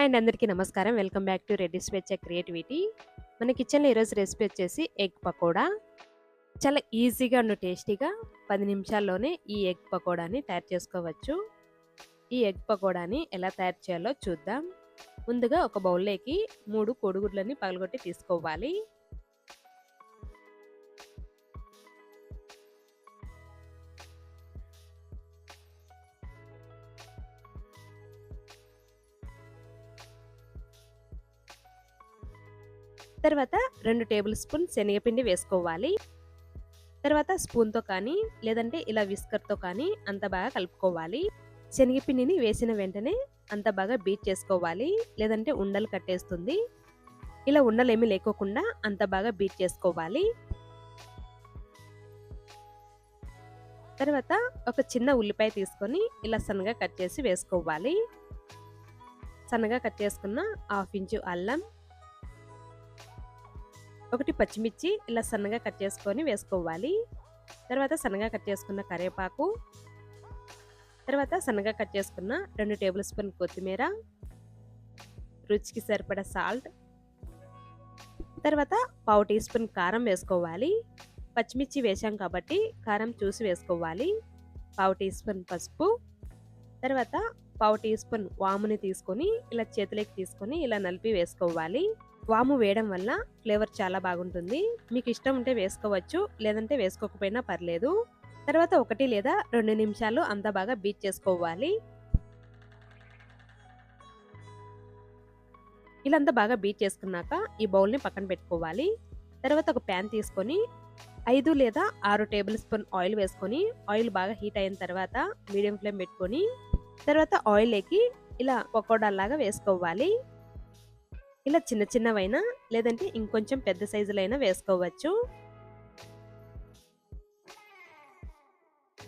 And అందరికీ నమస్కారం. Welcome back to Reddy స్వేచ్ఛ క్రియేటివిటీ. మన కిచెన్లో ఈరోజు రెసిపీ వచ్చేసి ఎగ్ పకోడా. చాలా ఈజీగా ఉన్న టేస్టీగా పది నిమిషాల్లోనే ఈ ఎగ్ పకోడాని తయారు చేసుకోవచ్చు. ఈ ఎగ్ పకోడాని ఎలా తయారు చేయాలో చూద్దాం. ముందుగా ఒక బౌల్లోకి మూడు కోడిగుడ్లని పగలగొట్టి తీసుకోవాలి. తర్వాత రెండు టేబుల్ స్పూన్ శనగపిండి వేసుకోవాలి. తర్వాత స్పూన్తో కానీ లేదంటే ఇలా విస్కర్తో కానీ అంత బాగా కలుపుకోవాలి. శనగపిండిని వేసిన వెంటనే అంత బాగా బీట్ చేసుకోవాలి. లేదంటే ఉండలు కట్టేస్తుంది. ఇలా ఉండలు ఏమీ లేకోకుండా అంత బాగా బీట్ చేసుకోవాలి. తర్వాత ఒక చిన్న ఉల్లిపాయ తీసుకొని ఇలా సన్నగా కట్ చేసి వేసుకోవాలి. సన్నగా కట్ చేసుకున్న హాఫ్ ఇంచు అల్లం ఒకటి పచ్చిమిర్చి ఇలా సన్నగా కట్ చేసుకొని వేసుకోవాలి. తర్వాత సన్నగా కట్ చేసుకున్న కరివేపాకు. తర్వాత సన్నగా కట్ చేసుకున్న రెండు టేబుల్ స్పూన్ కొత్తిమీర. రుచికి సరిపడ సాల్ట్. తర్వాత పావు టీ స్పూన్ కారం వేసుకోవాలి. పచ్చిమిర్చి వేసాం కాబట్టి కారం చూసి వేసుకోవాలి. పావు టీ స్పూన్ పసుపు. తర్వాత పావు టీ స్పూన్ వాముని తీసుకొని ఇలా చేతిలోకి తీసుకొని ఇలా నలిపి వేసుకోవాలి. వాము వేయడం వల్ల ఫ్లేవర్ చాలా బాగుంటుంది. మీకు ఇష్టం ఉంటే వేసుకోవచ్చు లేదంటే వేసుకోకపోయినా పర్లేదు. తర్వాత ఒకటి లేదా రెండు నిమిషాలు అంత బాగా బీట్ చేసుకోవాలి. ఇలా అంతా బాగా బీట్ చేసుకున్నాక ఈ బౌల్ని పక్కన పెట్టుకోవాలి. తర్వాత ఒక ప్యాన్ తీసుకొని ఐదు లేదా ఆరు టేబుల్ స్పూన్ ఆయిల్ వేసుకొని ఆయిల్ బాగా హీట్ అయిన తర్వాత మీడియం ఫ్లేమ్ పెట్టుకొని తర్వాత ఆయిల్ ఎక్కి ఇలా పకోడాలాగా వేసుకోవాలి. ఇలా చిన్న చిన్నవైనా లేదంటే ఇంకొంచెం పెద్ద సైజులైనా వేసుకోవచ్చు.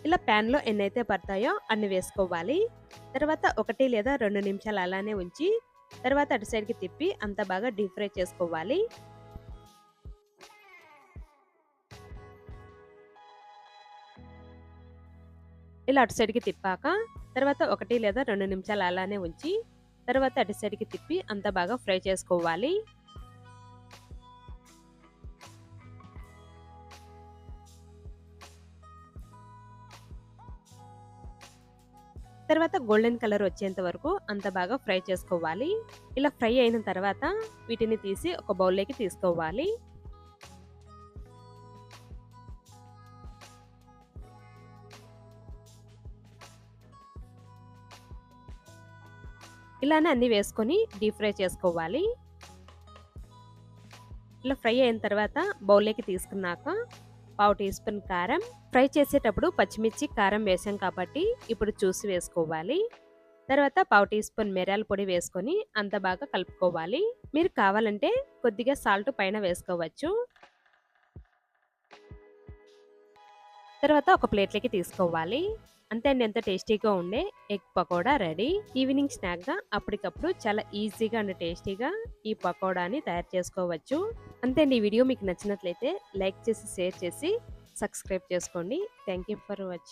ఇలా ప్యాన్లో ఎన్నైతే పడతాయో అన్ని వేసుకోవాలి. తర్వాత ఒకటి లేదా రెండు నిమిషాలు అలానే ఉంచి తర్వాత అటు సైడ్కి తిప్పి అంత బాగా డీప్ ఫ్రై చేసుకోవాలి. ఇలా అటు సైడ్కి తిప్పాక తర్వాత ఒకటి లేదా రెండు నిమిషాలు అలానే ఉంచి తర్వాత అటు సైడ్కి తిప్పి అంత బాగా ఫ్రై చేసుకోవాలి. తర్వాత గోల్డెన్ కలర్ వచ్చేంత వరకు అంత బాగా ఫ్రై చేసుకోవాలి. ఇలా ఫ్రై అయిన తర్వాత వీటిని తీసి ఒక బౌల్లోకి తీసుకోవాలి. ఇలానే అన్నీ వేసుకొని డీప్ ఫ్రై చేసుకోవాలి. ఇలా ఫ్రై అయిన తర్వాత బౌల్లోకి తీసుకున్నాక పావు టీ స్పూన్ కారం. ఫ్రై చేసేటప్పుడు పచ్చిమిర్చి కారం వేసాం కాబట్టి ఇప్పుడు చూసి వేసుకోవాలి. తర్వాత పావు టీ స్పూన్ మిరియాల పొడి వేసుకొని అంత బాగా కలుపుకోవాలి. మీరు కావాలంటే కొద్దిగా సాల్ట్ పైన వేసుకోవచ్చు. తర్వాత ఒక ప్లేట్లోకి తీసుకోవాలి. అంతే అండి. ఎంత టేస్టీగా ఉండే ఎగ్ పకోడా రెడీ. ఈవినింగ్ స్నాక్గా అప్పటికప్పుడు చాలా ఈజీగా అండ్ టేస్టీగా ఈ పకోడాని తయారు చేసుకోవచ్చు. అంతే అండి. ఈ వీడియో మీకు నచ్చినట్లయితే లైక్ చేసి షేర్ చేసి సబ్స్క్రైబ్ చేసుకోండి. Thank you for watching